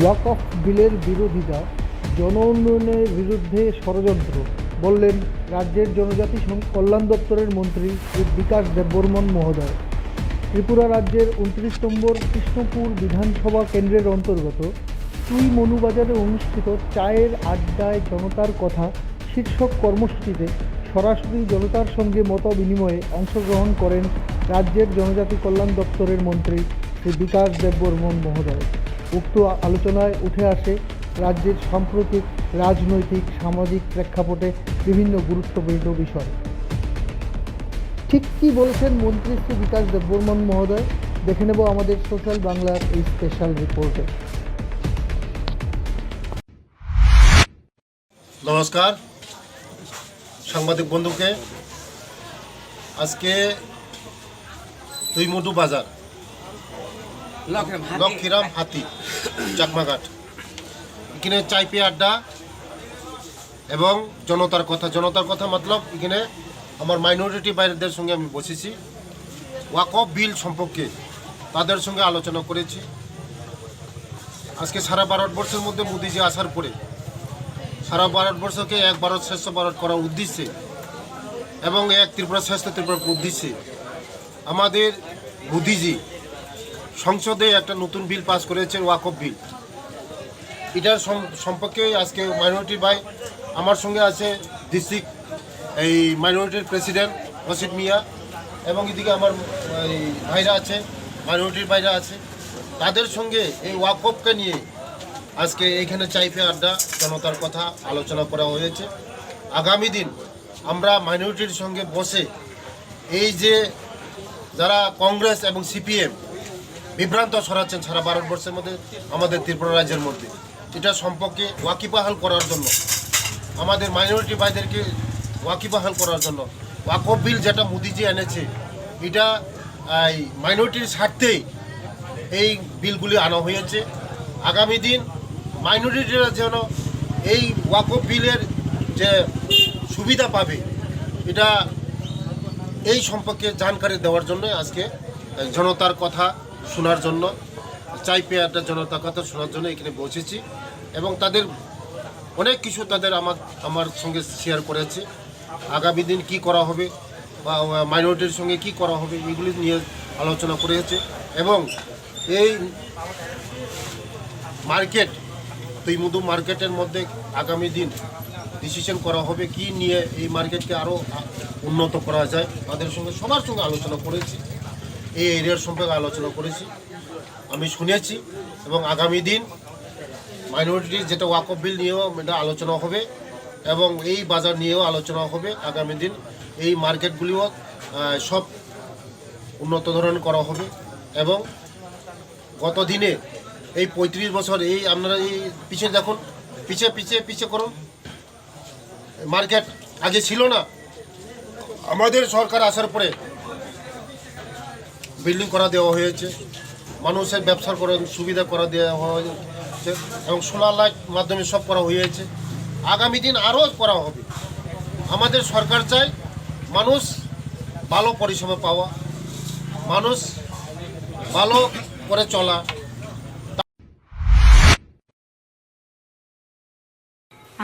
ওয়াকফ বিলের বিরোধিতা জন উন্নয়নের বিরুদ্ধে ষড়যন্ত্র, বললেন রাজ্যের জনজাতি কল্যাণ দপ্তরের মন্ত্রী শ্রী বিকাশ দেববর্মন মহোদয়। ত্রিপুরা রাজ্যের উনত্রিশ নম্বর কৃষ্ণপুর বিধানসভা কেন্দ্রের অন্তর্গত তুই মনুবাজারে অনুষ্ঠিত চায়ের আড্ডায় জনতার কথা শীর্ষক কর্মসূচিতে সরাসরি জনতার সঙ্গে মত বিনিময়ে অংশগ্রহণ করেন রাজ্যের জনজাতি কল্যাণ দপ্তরের মন্ত্রী শ্রী বিকাশ দেববর্মন মহোদয়। উক্ত আলোচনায় উঠে আসে রাজ্যের সাম্প্রতিক রাজনৈতিক, সামাজিক প্রেক্ষাপটে বিভিন্ন গুরুত্বপূর্ণ বিষয়। ঠিক কী বলছেন মন্ত্রী শ্রী বিকাশ দেববর্মন মহোদয়? দেখে নেব আমাদের সোশ্যাল বাংলার এই স্পেশাল রিপোর্টে নমস্কার, সাংবাদিক বন্ধুকে। আজকে দুইমুটু বাজার। লক্ষীরাম হাতি। চাকমাঘাট। এখানে চাইপে আড্ডা এবং জনতার কথা। জনতার কথা মতলব এখানে আমার মাইনরিটি বাইরেদের সঙ্গে আমি বসেছি। ওয়াকফ বিল সম্পর্কে তাদের সঙ্গে আলোচনা করেছি। আজকে সারা ভারতবর্ষের মধ্যে মোদিজি আসার পরে, সারা ভারতবর্ষকে এক ভারত শ্রেষ্ঠ ভারত করার উদ্দেশ্যে এবং এক ত্রিপুরা শ্রেষ্ঠ ত্রিপুরার উদ্দেশ্যে আমাদের মোদিজি সংসদে একটা নতুন বিল পাস করেছে ওয়াকফ বিল। এটার সম- সম্পর্কে আজকে মাইনরিটি ভাই আমার সঙ্গে আছে ডিস্ট্রিক্ট এই মাইনরিটির প্রেসিডেন্ট রশিদ মিয়া এবং এদিকে আমার, এই ভাইরা আছে, মাইনরিটির ভাইরা আছে। তাদের সঙ্গে এই ওয়াকফকে নিয়ে আজকে এইখানে চাইপে আড্ডা, জনতার কথা আলোচনা করা হয়েছে। আগামী দিন আমরা মাইনরিটির সঙ্গে বসে এই যে যারা কংগ্রেস এবং সিপিএম বিভ্রান্ত ছড়াচ্ছেন সারা ভারতবর্ষের মধ্যে, আমাদের ত্রিপুরা রাজ্যের মধ্যে। এটা সম্পর্কে ওয়াকিবাহাল করার জন্য, আমাদের মাইনরিটি ভাইদেরকে ওয়াকিবাহাল করার জন্য। ওয়াকফ বিল যেটা মোদিজি এনেছে, এটা এই মাইনরিটির স্বার্থেই এই বিলগুলি আনা হয়েছে। আগামী দিন মাইনরিটিরা যেন এই ওয়াকফ বিলের যে সুবিধা পাবে, এটা এই সম্পর্কে জানকারি দেওয়ার জন্য আজকে জনতার কথা শোনার জন্য চাইপে একটা জনতার কথা শোনার জন্য এখানে বসেছি। এবং তাদের অনেক কিছু তাদের আমার আমার সঙ্গে শেয়ার করেছে। আগামী দিন কি করা হবে বা মাইনরিটির সঙ্গে কি করা হবে এগুলি নিয়ে আলোচনা করেছে। এবং এই মার্কেট তুই মধু মার্কেটের মধ্যে আগামী দিন ডিসিশন করা হবে কি নিয়ে এই মার্কেটকে আরও উন্নত করা যায়, তাদের সঙ্গে সবার সঙ্গে আলোচনা করেছি। এই এরিয়ার সম্পর্কে আলোচনা করেছি। আমি শুনেছি এবং আগামী দিন মাইনরিটি যেটা ওয়াকফ বিল নিয়েও এটা আলোচনা হবে এবং এই বাজার নিয়েও আলোচনা হবে আগামী দিন। এই মার্কেটগুলিও সব উন্নত ধরনের করা হবে এবং গত দিনে এই পঁয়ত্রিশ বছর এই আপনারা এই পিছিয়ে দেখুন, পিছিয়ে পিছিয়ে পিছিয়ে করুন। মার্কেট আগে ছিল না। আমাদের সরকার আসার পরে বিল্ডিং করা দেওয়া হয়েছে। মানুষের ব্যবসার করে সুবিধা করা দেওয়া হয়েছে এবং সোলার লাইট মাধ্যমে সব করা হয়েছে। আগামী দিন আরও করা হবে। আমাদের সরকার চাই মানুষ ভালো পরিষেবা পাওয়া, মানুষ ভালো করে চলা।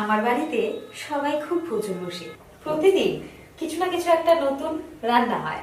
আমার বাড়িতে সবাই খুব প্রচুর বসে। প্রতিদিন কিছু না কিছু একটা নতুন রান্না হয়।